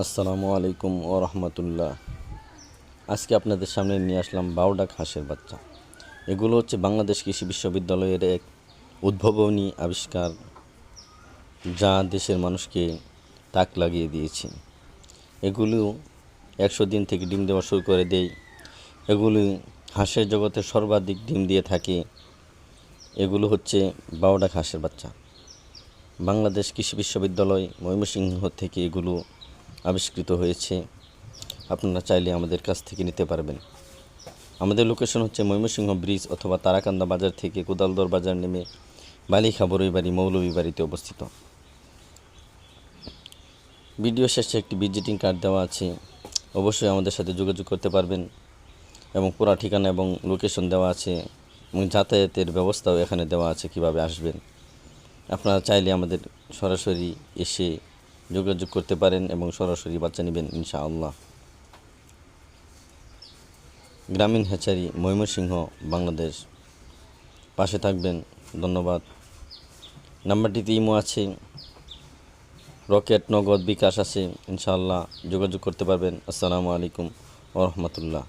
আসসালামু আলাইকুম ও রহমতুল্লাহ। আজকে আপনাদের সামনে নিয়ে আসলাম বারোডাক হাঁসের বাচ্চা। এগুলো হচ্ছে বাংলাদেশ কৃষি বিশ্ববিদ্যালয়ের এক উদ্ভাবনী আবিষ্কার, যা দেশের মানুষকে তাক লাগিয়ে দিয়েছে। এগুলো একশো দিন থেকে ডিম দেওয়া শুরু করে দেয়। এগুলি হাঁসের জগতে সর্বাধিক ডিম দিয়ে থাকে। এগুলো হচ্ছে বারোডাক হাঁসের বাচ্চা। বাংলাদেশ কৃষি বিশ্ববিদ্যালয় ময়মনসিংহ থেকে এগুলো আবিষ্কৃত হয়েছে, আপনারা চাইলে আমাদের কাছ থেকে নিতে পারবেন। আমাদের লোকেশন হচ্ছে ময়মনসিংহ ব্রিজ অথবা তারাকান্দা বাজার থেকে কোদালদর বাজার নেমে বালিখা বড়ইবাড়ি মৌলভী বাড়িতে অবস্থিত। ভিডিও শেষে একটি ভিজিটিং কার্ড দেওয়া আছে, অবশ্যই আমাদের সাথে যোগাযোগ করতে পারবেন এবং পুরা ঠিকানা এবং লোকেশন দেওয়া আছে এবং যাতায়াতের ব্যবস্থাও এখানে দেওয়া আছে কীভাবে আসবেন। আপনারা চাইলে আমাদের সরাসরি এসে যোগাযোগ করতে পারেন এবং সরাসরি বাচ্চা নেবেন, ইনশাআল্লাহ। গ্রামীণ হ্যাচারি, ময়মনসিংহ, বাংলাদেশ। পাশে থাকবেন, ধন্যবাদ। নাম্বারটিতে ইমো আছে। রকেট নগদ বিকাশ আছে, ইনশাআল্লাহ যোগাযোগ করতে পারবেন। আসসালামু আলাইকুম ও রহমতুল্লাহ।